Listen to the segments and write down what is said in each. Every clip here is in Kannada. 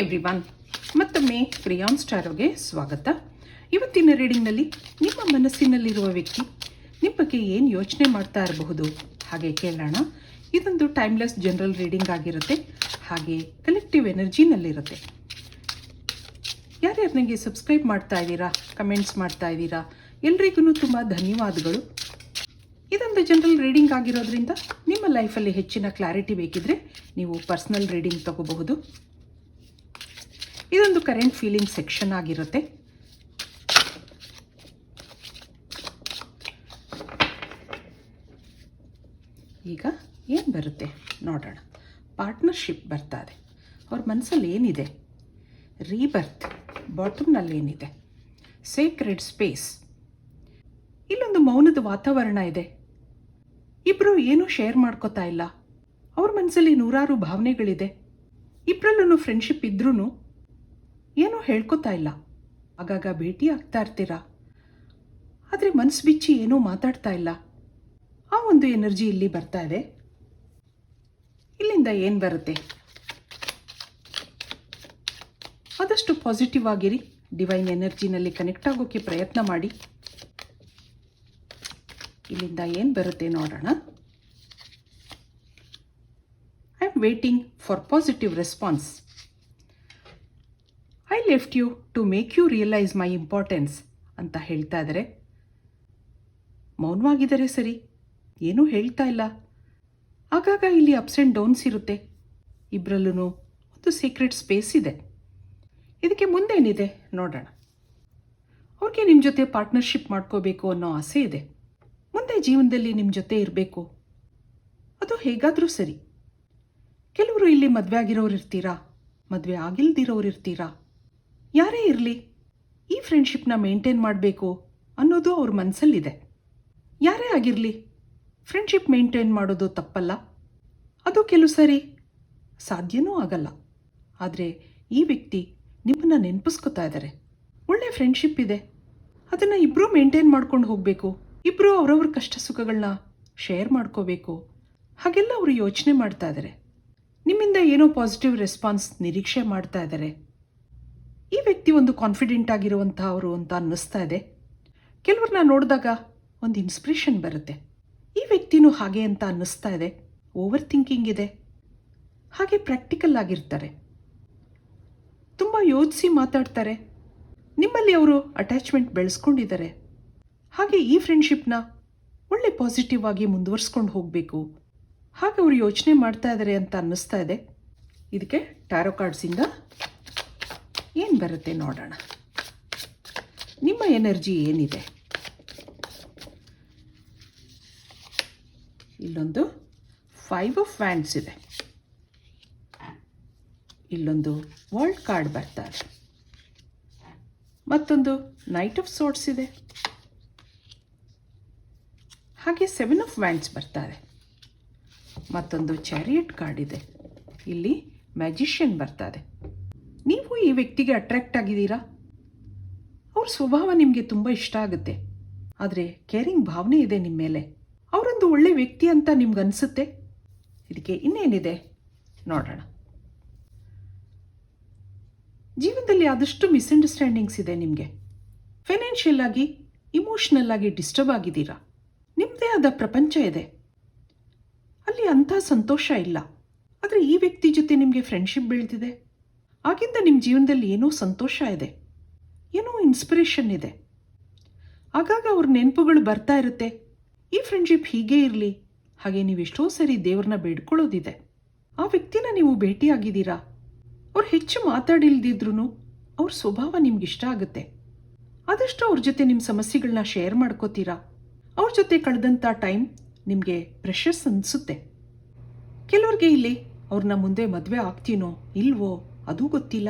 ಎವ್ರಿವನ್ ಮತ್ತೊಮ್ಮೆ ಪ್ರಿಯಾನ್ ಸ್ಟಾರೋಗೆ ಸ್ವಾಗತ. ಇವತ್ತಿನ ರೀಡಿಂಗ್ನಲ್ಲಿ ನಿಮ್ಮ ಮನಸ್ಸಿನಲ್ಲಿರುವ ವ್ಯಕ್ತಿ ನಿಮ್ಮ ಬಗ್ಗೆ ಏನು ಯೋಚನೆ ಮಾಡ್ತಾ ಇರಬಹುದು ಹಾಗೆ ಕೇಳೋಣ. ಇದೊಂದು ಟೈಮ್ಲೆಸ್ ಜನರಲ್ ರೀಡಿಂಗ್ ಆಗಿರುತ್ತೆ. ಹಾಗೆ ಕಲೆಕ್ಟಿವ್ ಎನರ್ಜಿನಲ್ಲಿರುತ್ತೆ ಯಾರ್ಯಾರು ನನಗೆ ಸಬ್ಸ್ಕ್ರೈಬ್ ಮಾಡ್ತಾ ಇದ್ದೀರಾ ಕಮೆಂಟ್ಸ್ ಮಾಡ್ತಾ ಇದ್ದೀರಾ, ಎಲ್ರಿಗೂ ತುಂಬ ಧನ್ಯವಾದಗಳು. ಇದೊಂದು ಜನರಲ್ ರೀಡಿಂಗ್ ಆಗಿರೋದ್ರಿಂದ ನಿಮ್ಮ ಲೈಫಲ್ಲಿ ಹೆಚ್ಚಿನ ಕ್ಲಾರಿಟಿ ಬೇಕಿದ್ರೆ ನೀವು ಪರ್ಸ್ನಲ್ ರೀಡಿಂಗ್ ತಗೋಬಹುದು. ಇದೊಂದು ಕರೆಂಟ್ ಫೀಲಿಂಗ್ ಸೆಕ್ಷನ್ ಆಗಿರುತ್ತೆ. ಈಗ ಏನು ಬರುತ್ತೆ ನೋಡೋಣ. ಪಾರ್ಟ್ನರ್ಶಿಪ್ ಬರ್ತಾ ಇದೆ. ಅವ್ರ ಮನಸ್ಸಲ್ಲಿ ಏನಿದೆ? ರೀಬರ್ತ್ ಬಾಟಮ್ನಲ್ಲಿ ಏನಿದೆ? ಸೇಕ್ರೆಡ್ ಸ್ಪೇಸ್ ಇಲ್ಲೊಂದು ಮೌನದ ವಾತಾವರಣ ಇದೆ. ಇಬ್ಬರು ಏನೂ ಶೇರ್ ಮಾಡ್ಕೋತಾ ಇಲ್ಲ. ಅವ್ರ ಮನಸ್ಸಲ್ಲಿ ನೂರಾರು ಭಾವನೆಗಳಿದೆ. ಇಬ್ಬರಲ್ಲೂ ಫ್ರೆಂಡ್ಶಿಪ್ ಇದ್ರೂ ಏನೂ ಹೇಳ್ಕೊತಾ ಇಲ್ಲ. ಆಗಾಗ ಭೇಟಿ ಆಗ್ತಾ ಇರ್ತೀರಾ? ಆದರೆ ಮನಸ್ಸು ಬಿಚ್ಚಿ ಏನೂ ಮಾತಾಡ್ತಾ ಇಲ್ಲ. ಆ ಒಂದು ಎನರ್ಜಿ ಇಲ್ಲಿ ಬರ್ತಾ ಇದೆ. ಇಲ್ಲಿಂದ ಏನು ಬರುತ್ತೆ? ಆದಷ್ಟು ಪಾಸಿಟಿವ್ ಆಗಿರಿ. ಡಿವೈನ್ ಎನರ್ಜಿನಲ್ಲಿ ಕನೆಕ್ಟ್ ಆಗೋಕ್ಕೆ ಪ್ರಯತ್ನ ಮಾಡಿ. ಇಲ್ಲಿಂದ ಏನು ಬರುತ್ತೆ ನೋಡೋಣ. I am waiting for positive response. Left you to make you realise my importance ಅಂತ ಹೇಳ್ತಾ ಇದ್ದಾರೆ ಮೌನವಾಗಿದ್ದಾರೆ ಸರಿ, ಏನೂ ಹೇಳ್ತಾ ಇಲ್ಲ. ಆಗಾಗ ಇಲ್ಲಿ ಅಪ್ಸ್ ಆ್ಯಂಡ್ ಡೌನ್ಸ್ ಇರುತ್ತೆ. ಇಬ್ಬರಲ್ಲೂ ಒಂದು ಸೀಕ್ರೆಟ್ ಸ್ಪೇಸ್ ಇದೆ. ಇದಕ್ಕೆ ಮುಂದೇನಿದೆ ನೋಡೋಣ. ಅವ್ರಿಗೆ ನಿಮ್ಮ ಜೊತೆ ಪಾರ್ಟ್ನರ್ಶಿಪ್ ಮಾಡ್ಕೋಬೇಕು ಅನ್ನೋ ಆಸೆ ಇದೆ. ಮುಂದೆ ಜೀವನದಲ್ಲಿ ನಿಮ್ಮ ಜೊತೆ ಇರಬೇಕು. ಅದು ಹೇಗಾದರೂ ಸರಿ. ಕೆಲವರು ಇಲ್ಲಿ ಮದುವೆ ಆಗಿರೋರು ಇರ್ತೀರಾ? ಮದುವೆ ಆಗಿಲ್ದಿರೋರು ಇರ್ತೀರಾ? ಯಾರೇ ಇರಲಿ, ಈ ಫ್ರೆಂಡ್ಶಿಪ್ನ ಮೇಂಟೈನ್ ಮಾಡಬೇಕು ಅನ್ನೋದು ಅವ್ರ ಮನಸ್ಸಲ್ಲಿದೆ ಯಾರೇ ಆಗಿರಲಿ ಫ್ರೆಂಡ್ಶಿಪ್ ಮೇಂಟೈನ್ ಮಾಡೋದು ತಪ್ಪಲ್ಲ. ಅದು ಕೆಲವು ಸರಿ ಸಾಧ್ಯನೂ ಆಗಲ್ಲ. ಆದರೆ ಈ ವ್ಯಕ್ತಿ ನಿಮ್ಮನ್ನು ನೆನಪಿಸ್ಕೊತಾ ಇದ್ದಾರೆ ಒಳ್ಳೆ ಫ್ರೆಂಡ್ಶಿಪ್ ಇದೆ. ಅದನ್ನು ಇಬ್ಬರೂ ಮೇಂಟೈನ್ ಮಾಡ್ಕೊಂಡು ಹೋಗಬೇಕು. ಇಬ್ಬರೂ ಅವರವ್ರ ಕಷ್ಟ ಸುಖಗಳನ್ನ ಶೇರ್ ಮಾಡ್ಕೋಬೇಕು. ಹಾಗೆಲ್ಲ ಅವರು ಯೋಚನೆ ಮಾಡ್ತಾ ಇದ್ದಾರೆ ನಿಮ್ಮಿಂದ ಏನೋ ಪಾಸಿಟಿವ್ ರೆಸ್ಪಾನ್ಸ್ ನಿರೀಕ್ಷೆ ಮಾಡ್ತಾ ಇದ್ದಾರೆ ಈ ವ್ಯಕ್ತಿ ಒಂದು ಕಾನ್ಫಿಡೆಂಟ್ ಆಗಿರುವಂಥ ಅವರು ಅಂತ ಅನ್ನಿಸ್ತಾ ಇದೆ. ಕೆಲವ್ರನ್ನ ನೋಡಿದಾಗ ಒಂದು ಇನ್ಸ್ಪಿರೇಷನ್ ಬರುತ್ತೆ. ಈ ವ್ಯಕ್ತಿನೂ ಹಾಗೆ ಅಂತ ಅನ್ನಿಸ್ತಾ ಇದೆ. ಓವರ್ ಥಿಂಕಿಂಗ್ ಇದೆ. ಹಾಗೆ ಪ್ರಾಕ್ಟಿಕಲ್ ಆಗಿರ್ತಾರೆ. ತುಂಬ ಯೋಚಿಸಿ ಮಾತಾಡ್ತಾರೆ. ನಿಮ್ಮಲ್ಲಿ ಅವರು ಅಟ್ಯಾಚ್ಮೆಂಟ್ ಬೆಳೆಸ್ಕೊಂಡಿದ್ದಾರೆ. ಹಾಗೆ ಈ ಫ್ರೆಂಡ್ಶಿಪ್ನ ಒಳ್ಳೆ ಪಾಸಿಟಿವ್ ಆಗಿ ಮುಂದುವರ್ಸ್ಕೊಂಡು ಹೋಗಬೇಕು. ಹಾಗೆ ಅವರು ಯೋಚನೆ ಮಾಡ್ತಾ ಇದ್ದಾರೆ ಅಂತ ಅನ್ನಿಸ್ತಾ ಇದೆ. ಇದಕ್ಕೆ ಟ್ಯಾರೋ ಕಾರ್ಡ್ಸಿಂದ ಏನು ಬರುತ್ತೆ ನೋಡೋಣ. ನಿಮ್ಮ ಎನರ್ಜಿ ಏನಿದೆ? ಇಲ್ಲೊಂದು ಫೈವ್ ಆಫ್ ಫ್ಯಾನ್ಸ್ ಇದೆ. ಇಲ್ಲೊಂದು ವರ್ಲ್ಡ್ ಕಾರ್ಡ್ ಬರ್ತಾ ಇದೆ. ಮತ್ತೊಂದು ನೈಟ್ ಆಫ್ ಸೋಟ್ಸ್ ಇದೆ. ಹಾಗೆ ಸೆವೆನ್ ಆಫ್ ವ್ಯಾಂಡ್ಸ್ ಬರ್ತಾರೆ ಮತ್ತೊಂದು ಚಾರಿಯಟ್ ಕಾರ್ಡ್ ಇದೆ. ಇಲ್ಲಿ ಮ್ಯಾಜಿಷಿಯನ್ ಬರ್ತಾರೆ ನೀವು ಈ ವ್ಯಕ್ತಿಗೆ ಅಟ್ರಾಕ್ಟ್ ಆಗಿದ್ದೀರಾ? ಅವ್ರ ಸ್ವಭಾವ ನಿಮಗೆ ತುಂಬ ಇಷ್ಟ ಆಗುತ್ತೆ. ಆದರೆ ಕೇರಿಂಗ್ ಭಾವನೆ ಇದೆ ನಿಮ್ಮ ಮೇಲೆ. ಅವರೊಂದು ಒಳ್ಳೆ ವ್ಯಕ್ತಿ ಅಂತ ನಿಮ್ಗೆ ಅನಿಸುತ್ತೆ? ಇದಕ್ಕೆ ಇನ್ನೇನಿದೆ? ನೋಡೋಣ. ಜೀವನದಲ್ಲಿ ಆದಷ್ಟು ಮಿಸ್ಅಂಡರ್ಸ್ಟ್ಯಾಂಡಿಂಗ್ಸ್ ಇದೆ ನಿಮಗೆ. ಫೈನಾನ್ಷಿಯಲ್ ಆಗಿ ಇಮೋಷ್ನಲ್ ಆಗಿ ಡಿಸ್ಟರ್ಬ್ ಆಗಿದ್ದೀರಾ? ನಿಮ್ಮದೇ ಆದ ಪ್ರಪಂಚ ಇದೆ. ಅಲ್ಲಿ ಅಂಥ ಸಂತೋಷ ಇಲ್ಲ. ಆದರೆ ಈ ವ್ಯಕ್ತಿ ಜೊತೆ ನಿಮಗೆ ಫ್ರೆಂಡ್ಶಿಪ್ ಬೆಳೆದಿದೆ ಆಗಿಂದ ನಿಮ್ಮ ಜೀವನದಲ್ಲಿ ಏನೋ ಸಂತೋಷ ಇದೆ. ಏನೋ ಇನ್ಸ್ಪಿರೇಷನ್ ಇದೆ. ಆಗಾಗ ಅವ್ರ ನೆನಪುಗಳು ಬರ್ತಾ ಇರುತ್ತೆ. ಈ ಫ್ರೆಂಡ್ಶಿಪ್ ಹೀಗೇ ಇರಲಿ. ಹಾಗೆ ನೀವು ಎಷ್ಟೋ ಸರಿ ದೇವ್ರನ್ನ ಬೇಡ್ಕೊಳ್ಳೋದಿದೆ. ಆ ವ್ಯಕ್ತಿನ ನೀವು ಭೇಟಿಯಾಗಿದ್ದೀರಾ? ಅವ್ರು ಹೆಚ್ಚು ಮಾತಾಡಿಲ್ದಿದ್ರೂ ಅವ್ರ ಸ್ವಭಾವ ನಿಮ್ಗಿಷ್ಟ ಆಗುತ್ತೆ. ಆದಷ್ಟು ಅವ್ರ ಜೊತೆ ನಿಮ್ಮ ಸಮಸ್ಯೆಗಳನ್ನ ಶೇರ್ ಮಾಡ್ಕೋತೀರಾ? ಅವ್ರ ಜೊತೆ ಕಳೆದಂಥ ಟೈಮ್ ನಿಮಗೆ ಪ್ರೆಷಸ್ ಅನಿಸುತ್ತೆ. ಕೆಲವ್ರಿಗೆ ಇಲ್ಲಿ ಅವ್ರನ್ನ ಮುಂದೆ ಮದುವೆ ಆಗ್ತೀನೋ, ಇಲ್ವೋ? ಅದೂ ಗೊತ್ತಿಲ್ಲ.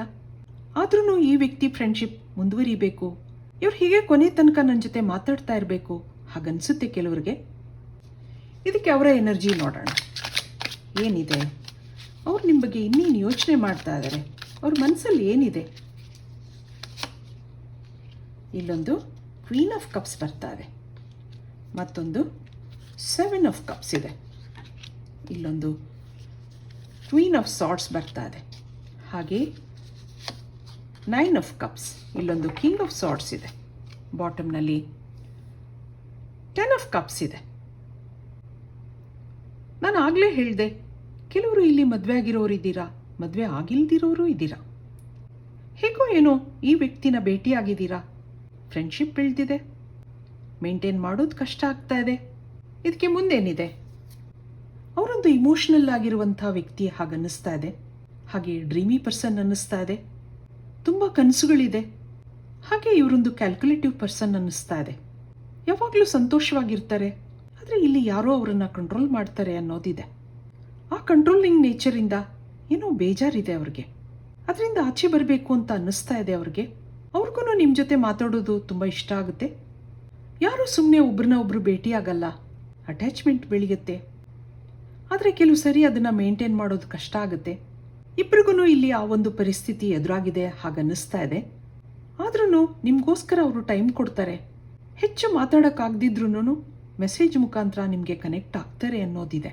ಆದ್ರೂ ಈ ವ್ಯಕ್ತಿ ಫ್ರೆಂಡ್ಶಿಪ್ ಮುಂದುವರಿಬೇಕು. ಇವ್ರು ಹೀಗೆ ಕೊನೆ ತನಕ ನನ್ನ ಜೊತೆ ಮಾತಾಡ್ತಾ ಇರಬೇಕು. ಹಾಗನ್ಸುತ್ತೆ ಕೆಲವ್ರಿಗೆ. ಇದಕ್ಕೆ ಅವರ ಎನರ್ಜಿ ನೋಡೋಣ. ಏನಿದೆ? ಅವ್ರು ನಿಮ್ಮ ಬಗ್ಗೆ ಇನ್ನೇನು ಯೋಚನೆ ಮಾಡ್ತಾ ಇದ್ದಾರೆ ಅವ್ರ ಮನಸ್ಸಲ್ಲಿ ಏನಿದೆ? ಇಲ್ಲೊಂದು ಕ್ವೀನ್ ಆಫ್ ಕಪ್ಸ್ ಬರ್ತಾ ಇದೆ. ಮತ್ತೊಂದು ಸೆವೆನ್ ಆಫ್ ಕಪ್ಸ್ ಇದೆ. ಇಲ್ಲೊಂದು ಕ್ವೀನ್ ಆಫ್ ಸಾಟ್ಸ್ ಬರ್ತಾ ಇದೆ. ಹಾಗೆ ನೈನ್ ಆಫ್ ಕಪ್ಸ್ ಇಲ್ಲೊಂದು ಕಿಂಗ್ ಆಫ್ ಸಾರ್ಟ್ಸ್ ಇದೆ. ಬಾಟಮ್ನಲ್ಲಿ ಟೆನ್ ಆಫ್ ಕಪ್ಸ್ ಇದೆ. ನಾನು ಆಗಲೇ ಹೇಳಿದೆ, ಕೆಲವರು ಇಲ್ಲಿ ಮದುವೆ ಆಗಿರೋರು ಇದ್ದೀರಾ? ಮದುವೆ ಆಗಿಲ್ದಿರೋರು ಇದ್ದೀರಾ? ಹೇಗೋ ಏನೋ ಈ ವ್ಯಕ್ತಿನ ಭೇಟಿಯಾಗಿದ್ದೀರಾ? ಫ್ರೆಂಡ್ಶಿಪ್ ಬೆಳೆದಿದೆ. ಮೇಂಟೈನ್ ಮಾಡೋದು ಕಷ್ಟ ಆಗ್ತಾ ಇದೆ. ಇದಕ್ಕೆ ಮುಂದೇನಿದೆ? ಅವರೊಂದು ಇಮೋಷ್ನಲ್ ಆಗಿರುವಂಥ ವ್ಯಕ್ತಿ ಹಾಗನ್ನಿಸ್ತಾ ಇದೆ. ಹಾಗೆ ಡ್ರೀಮಿ ಪರ್ಸನ್ ಅನ್ನಿಸ್ತಾ ಇದೆ. ತುಂಬ ಕನಸುಗಳಿದೆ. ಹಾಗೆ ಇವರೊಂದು ಕ್ಯಾಲ್ಕುಲೇಟಿವ್ ಪರ್ಸನ್ ಅನ್ನಿಸ್ತಾ ಇದೆ. ಯಾವಾಗಲೂ ಸಂತೋಷವಾಗಿರ್ತಾರೆ. ಆದರೆ ಇಲ್ಲಿ ಯಾರೋ ಅವರನ್ನು ಕಂಟ್ರೋಲ್ ಮಾಡ್ತಾರೆ ಅನ್ನೋದಿದೆ. ಆ ಕಂಟ್ರೋಲಿಂಗ್ ನೇಚರಿಂದ ಏನೋ ಬೇಜಾರಿದೆ ಅವ್ರಿಗೆ. ಅದರಿಂದ ಆಚೆ ಬರಬೇಕು ಅಂತ ಅನ್ನಿಸ್ತಾ ಇದೆ ಅವ್ರಿಗೆ. ಅವ್ರಿಗೂ ನಿಮ್ಮ ಜೊತೆ ಮಾತಾಡೋದು ತುಂಬ ಇಷ್ಟ ಆಗುತ್ತೆ. ಯಾರೂ ಸುಮ್ಮನೆ ಒಬ್ರನ್ನ ಒಬ್ರು ಭೇಟಿಯಾಗಲ್ಲ ಅಟ್ಯಾಚ್ಮೆಂಟ್ ಬೆಳೆಯುತ್ತೆ. ಆದರೆ ಕೆಲವು ಸರಿ ಅದನ್ನು ಮೇಂಟೈನ್ ಮಾಡೋದು ಕಷ್ಟ ಆಗುತ್ತೆ. ಇಬ್ರಿಗೂ ಇಲ್ಲಿ ಆ ಒಂದು ಪರಿಸ್ಥಿತಿ ಎದುರಾಗಿದೆ, ಹಾಗನ್ನಿಸ್ತಾ ಇದೆ. ಆದ್ರೂ ನಿಮಗೋಸ್ಕರ ಅವರು ಟೈಮ್ ಕೊಡ್ತಾರೆ. ಹೆಚ್ಚು ಮಾತಾಡೋಕ್ಕಾಗದಿದ್ರೂ ಮೆಸೇಜ್ ಮುಖಾಂತರ ನಿಮಗೆ ಕನೆಕ್ಟ್ ಆಗ್ತಾರೆ ಅನ್ನೋದಿದೆ.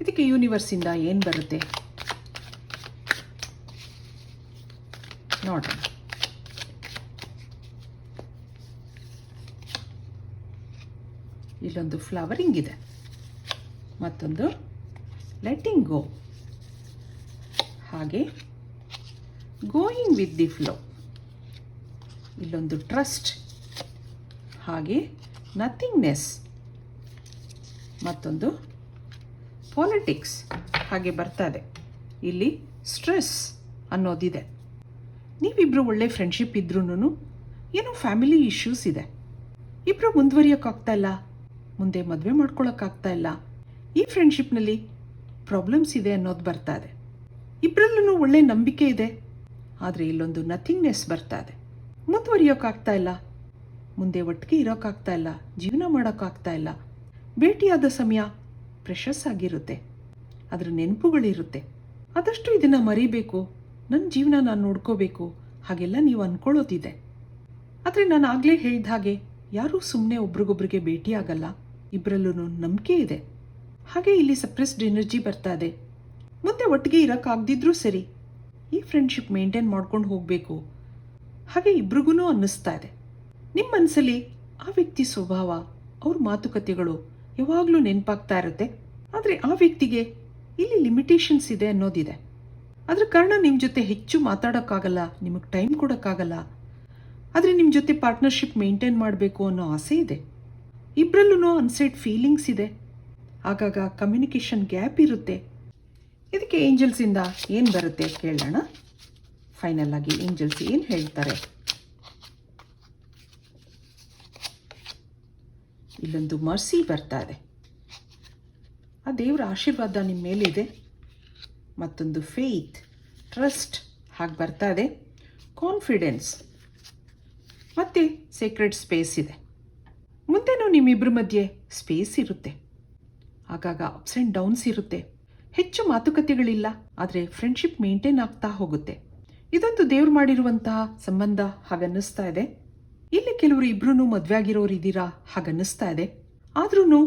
ಇದಕ್ಕೆ ಯೂನಿವರ್ಸಿಂದ ಏನು ಬರುತ್ತೆ? ನೋಡಿ ಇಲ್ಲೊಂದು ಫ್ಲವರಿಂಗ್ ಇದೆ. ಮತ್ತೊಂದು ಲೆಟ್ಟಿಂಗ್ ಗೋ. ಹಾಗೆ ಗೋಯಿಂಗ್ ವಿತ್ ದಿ ಫ್ಲೋ ಇಲ್ಲೊಂದು ಟ್ರಸ್ಟ್ ಹಾಗೆ ನಥಿಂಗ್ನೆಸ್ ಮತ್ತೊಂದು ಪಾಲಿಟಿಕ್ಸ್ ಹಾಗೆ ಬರ್ತಾ ಇದೆ. ಇಲ್ಲಿ ಸ್ಟ್ರೆಸ್ ಅನ್ನೋದಿದೆ. ನೀವಿಬ್ಬರು ಒಳ್ಳೆ ಫ್ರೆಂಡ್ಶಿಪ್ ಇದ್ರೂ ಏನೋ ಫ್ಯಾಮಿಲಿ ಇಶ್ಯೂಸ್ ಇದೆ. ಇಬ್ಬರು ಮುಂದುವರಿಯೋಕ್ಕಾಗ್ತಾ ಇಲ್ಲ, ಮುಂದೆ ಮದುವೆ ಮಾಡ್ಕೊಳ್ಳೋಕ್ಕಾಗ್ತಾ ಇಲ್ಲ. ಈ ಫ್ರೆಂಡ್ಶಿಪ್ನಲ್ಲಿ ಪ್ರಾಬ್ಲಮ್ಸ್ ಇದೆ ಅನ್ನೋದು ಬರ್ತಾ ಇದೆ. ಇಬ್ಬರಲ್ಲೂ ಒಳ್ಳೆ ನಂಬಿಕೆ ಇದೆ. ಆದರೆ ಇಲ್ಲೊಂದು ನಥಿಂಗ್ನೆಸ್ ಬರ್ತಾ ಇದೆ. ಮುಂದುವರಿಯೋಕ್ಕಾಗ್ತಾ ಇಲ್ಲ. ಮುಂದೆ ಒಟ್ಟಿಗೆ ಇರೋಕ್ಕಾಗ್ತಾ ಇಲ್ಲ. ಜೀವನ ಮಾಡೋಕ್ಕಾಗ್ತಾ ಇಲ್ಲ. ಭೇಟಿಯಾದ ಸಮಯ ಪ್ರೆಷಸ್ ಆಗಿರುತ್ತೆ. ಅದರ ನೆನಪುಗಳಿರುತ್ತೆ. ಆದಷ್ಟು ಇದನ್ನು ಮರಿಬೇಕು. ನನ್ನ ಜೀವನ ನಾನು ನೋಡ್ಕೋಬೇಕು. ಹಾಗೆಲ್ಲ ನೀವು ಅಂದ್ಕೊಳ್ಳೋದಿದೆ ಆದರೆ ನಾನು ಆಗಲೇ ಹೇಳಿದ ಹಾಗೆ ಯಾರೂ ಸುಮ್ಮನೆ ಒಬ್ರಿಗೊಬ್ರಿಗೆ ಭೇಟಿಯಾಗಲ್ಲ. ಇಬ್ಬರಲ್ಲೂ ನಂಬಿಕೆ ಇದೆ. ಹಾಗೆ ಇಲ್ಲಿ ಸಪ್ರೆಸ್ಡ್ ಎನರ್ಜಿ ಬರ್ತಾ ಇದೆ. ಮುಂದೆ ಒಟ್ಟಿಗೆ ಇರೋಕ್ಕಾಗ್ದಿದ್ರೂ ಸರಿ. ಈ ಫ್ರೆಂಡ್ಶಿಪ್ ಮೇಂಟೈನ್ ಮಾಡ್ಕೊಂಡು ಹೋಗಬೇಕು. ಹಾಗೆ ಇಬ್ರಿಗೂ ಅನ್ನಿಸ್ತಾ ಇದೆ. ನಿಮ್ಮ ಮನಸ್ಸಲ್ಲಿ ಆ ವ್ಯಕ್ತಿ ಸ್ವಭಾವ, ಅವ್ರ ಮಾತುಕತೆಗಳು ಯಾವಾಗಲೂ ನೆನಪಾಗ್ತಾ ಇರುತ್ತೆ. ಆದರೆ ಆ ವ್ಯಕ್ತಿಗೆ ಇಲ್ಲಿ ಲಿಮಿಟೇಷನ್ಸ್ ಇದೆ ಅನ್ನೋದಿದೆ. ಅದ್ರ ಕಾರಣ ನಿಮ್ಮ ಜೊತೆ ಹೆಚ್ಚು ಮಾತಾಡೋಕ್ಕಾಗಲ್ಲ, ನಿಮಗೆ ಟೈಮ್ ಕೊಡೋಕ್ಕಾಗಲ್ಲ. ಆದರೆ ನಿಮ್ಮ ಜೊತೆ ಪಾರ್ಟ್ನರ್ಶಿಪ್ ಮೇಂಟೈನ್ ಮಾಡಬೇಕು ಅನ್ನೋ ಆಸೆ ಇದೆ. ಇಬ್ಬರಲ್ಲೂ ಅನ್ಸೈಡ್ ಫೀಲಿಂಗ್ಸ್ ಇದೆ. ಆಗಾಗ ಕಮ್ಯುನಿಕೇಷನ್ ಗ್ಯಾಪ್ ಇರುತ್ತೆ. ಇದಕ್ಕೆ ಏಂಜಲ್ಸಿಂದ ಏನು ಬರುತ್ತೆ ಕೇಳೋಣ. ಫೈನಲ್ ಆಗಿ ಏಂಜಲ್ಸ್ ಏನು ಹೇಳ್ತಾರೆ. ಇಲ್ಲೊಂದು ಮರ್ಸಿ ಬರ್ತಾ ಇದೆ. ಆ ದೇವರ ಆಶೀರ್ವಾದ ನಿಮ್ಮ ಮೇಲಿದೆ ಮತ್ತೊಂದು ಫೇತ್ ಟ್ರಸ್ಟ್ ಹಾಗೆ ಬರ್ತಾ ಇದೆ. ಕಾನ್ಫಿಡೆನ್ಸ್ ಮತ್ತು ಸೀಕ್ರೆಟ್ ಸ್ಪೇಸ್ ಇದೆ. ಮುಂದೆನೂ ನಿಮ್ಮಿಬ್ಬರ ಮಧ್ಯೆ ಸ್ಪೇಸ್ ಇರುತ್ತೆ. ಆಗಾಗ ಅಪ್ಸ್ ಆ್ಯಂಡ್ ಡೌನ್ಸ್ ಇರುತ್ತೆ. ಹೆಚ್ಚು ಮಾತುಕತೆಗಳಿಲ್ಲ, ಆದರೆ ಫ್ರೆಂಡ್ಶಿಪ್ ಮೇಂಟೈನ್ ಆಗ್ತಾ ಹೋಗುತ್ತೆ. ಇದೊಂದು ದೇವ್ರು ಮಾಡಿರುವಂತಹ ಸಂಬಂಧ ಹಾಗನ್ನಿಸ್ತಾ ಇದೆ. ಇಲ್ಲಿ ಕೆಲವರು ಇಬ್ರು ಮದುವೆ ಆಗಿರೋರು ಇದ್ದೀರಾ ಹಾಗನ್ನಿಸ್ತಾ ಇದೆ. ಆದ್ರೂ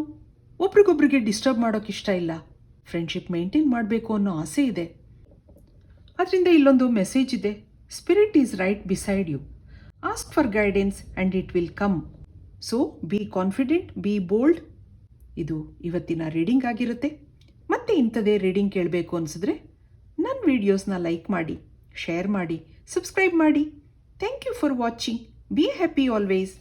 ಒಬ್ರಿಗೊಬ್ರಿಗೆ ಡಿಸ್ಟರ್ಬ್ ಮಾಡೋಕೆ ಇಷ್ಟ ಇಲ್ಲ. ಫ್ರೆಂಡ್ಶಿಪ್ ಮೇಂಟೈನ್ ಮಾಡಬೇಕು ಅನ್ನೋ ಆಸೆ ಇದೆ. ಅದರಿಂದ ಇಲ್ಲೊಂದು ಮೆಸೇಜ್ ಇದೆ. Spirit is right beside you ask for guidance and it will come so be confident be bold ಇದು ಇವತ್ತಿನ ರೀಡಿಂಗ್ ಆಗಿರುತ್ತೆ. ಮತ್ತೆ ಇಂಥದೇ ರೀಡಿಂಗ್ ಕೇಳಬೇಕು ಅನಿಸಿದ್ರೆ ನನ್ನ ವೀಡಿಯೋಸ್ನ ಲೈಕ್ ಮಾಡಿ ಶೇರ್ ಮಾಡಿ ಸಬ್ಸ್ಕ್ರೈಬ್ ಮಾಡಿ. Thank you for watching be happy always